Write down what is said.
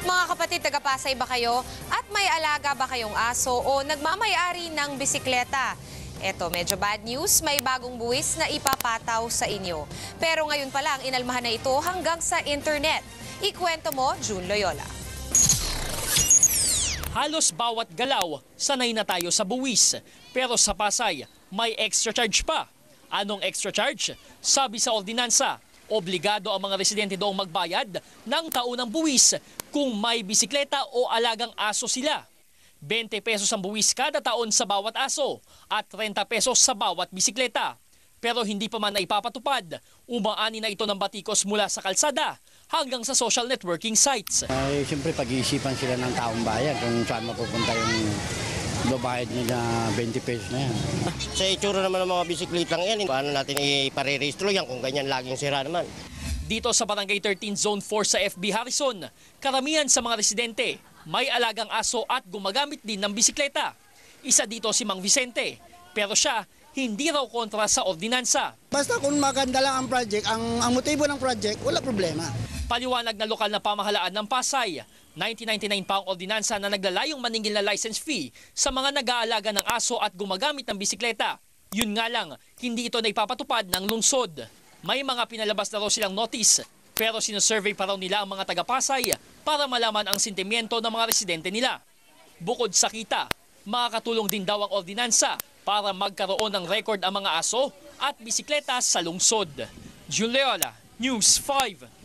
Mga kapatid, taga-Pasay ba kayo? At may alaga ba kayong aso o nagmamayari ng bisikleta? Eto, medyo bad news, may bagong buwis na ipapataw sa inyo. Pero ngayon pa lang, inalmahan na ito hanggang sa internet. Ikwento mo, June Loyola. Halos bawat galaw, sanay na tayo sa buwis. Pero sa Pasay, may extra charge pa. Anong extra charge? Sabi sa ordinansa, obligado ang mga residente doong magbayad ng taunang buwis kung may bisikleta o alagang aso sila. 20 pesos ang buwis kada taon sa bawat aso at 30 pesos sa bawat bisikleta. Pero hindi pa man naipapatupad, umaani na ito ng batikos mula sa kalsada hanggang sa social networking sites. Ay, siyempre pag-iisipan sila ng taong bayan kung saan mapupunta yung babayad nila 20 pesos na yan. Sa itsura naman ng mga bisikletang yan, paano natin iparerehistro yan kung ganyan laging sira naman? Dito sa Barangay 13 Zone 4 sa FB Harrison, karamihan sa mga residente may alagang aso at gumagamit din ng bisikleta. Isa dito si Mang Vicente, pero siya hindi raw kontra sa ordinansa. Basta kung maganda lang ang project, ang, ang motibo ng project, wala problema. Paliwanag na lokal na pamahalaan ng Pasay, 1999 pa ang ordinansa na naglalayong maningil na license fee sa mga nag-aalaga ng aso at gumagamit ng bisikleta. Yun nga lang, hindi ito naipapatupad ng lungsod. May mga pinalabas na raw silang notice, pero sinasurvey pa raw nila ang mga taga-Pasay para malaman ang sentimiento ng mga residente nila. Bukod sa kita, makakatulong din daw ang ordinansa para magkaroon ng record ang mga aso at bisikleta sa lungsod. Juleola, News 5.